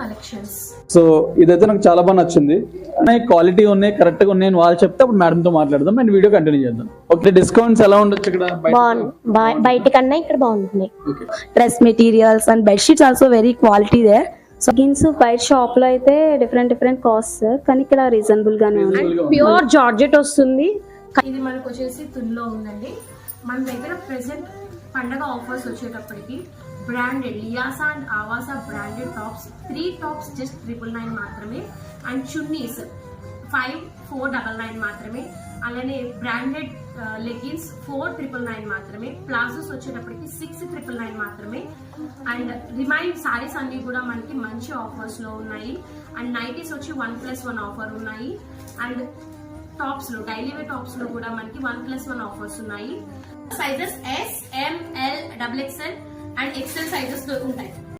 Collections so ఇదైతే నాకు చాలా బాగా నచ్చింది. క్వాలిటీ ఉన్నాయి కరెక్ట్గా ఉన్నాయి వాళ్ళు చెప్తే అప్పుడు మేడం తో మాట్లాడదాం అండ్ వీడియో కంటిన్యూ చేద్దాం. ఓకే డిస్కౌంట్స్ ఎలా ఉండొచ్చు ఇక్కడ బాగుంది. బయట కన్నా ఇక్కడ బాగుంటుంది. Dress materials and bedsheets also very quality there so గిన్స్ బయట షాప్లో అయితే డిఫరెంట్ డిఫరెంట్ కాస్ట్ కానీ ఇక్కడ రీజనబుల్ గానే ఉంది. ప్యూర్ జార్జెట్ వస్తుంది. ఇది మనకు వచ్చేసి తుల్లో ఉందండి. మన దగ్గర ప్రెసెంట్ పండగ ఆఫర్స్ వచ్చేటప్పటికి branded లియాసా and Avaasa branded tops three tops just triple nine మాత్రమే. And chunnis five four double nine మాత్రమే. అలానే branded leggings four triple nine మాత్రమే. ప్లాజోస్ వచ్చేటప్పటికి సిక్స్ ట్రిపుల్ నైన్ మాత్రమే. అండ్ రిమైన్ సారీస్ అన్ని కూడా మనకి మంచి ఆఫర్స్లో ఉన్నాయి. అండ్ నైటీస్ వచ్చి వన్ ప్లస్ వన్ ఆఫర్ ఉన్నాయి. అండ్ టాప్స్లో డైలీ వేర్ టాప్స్లో కూడా మనకి వన్ ప్లస్ వన్ ఆఫర్స్ ఉన్నాయి. Sizes S M L double XL and XL sizes ఉంటాయి.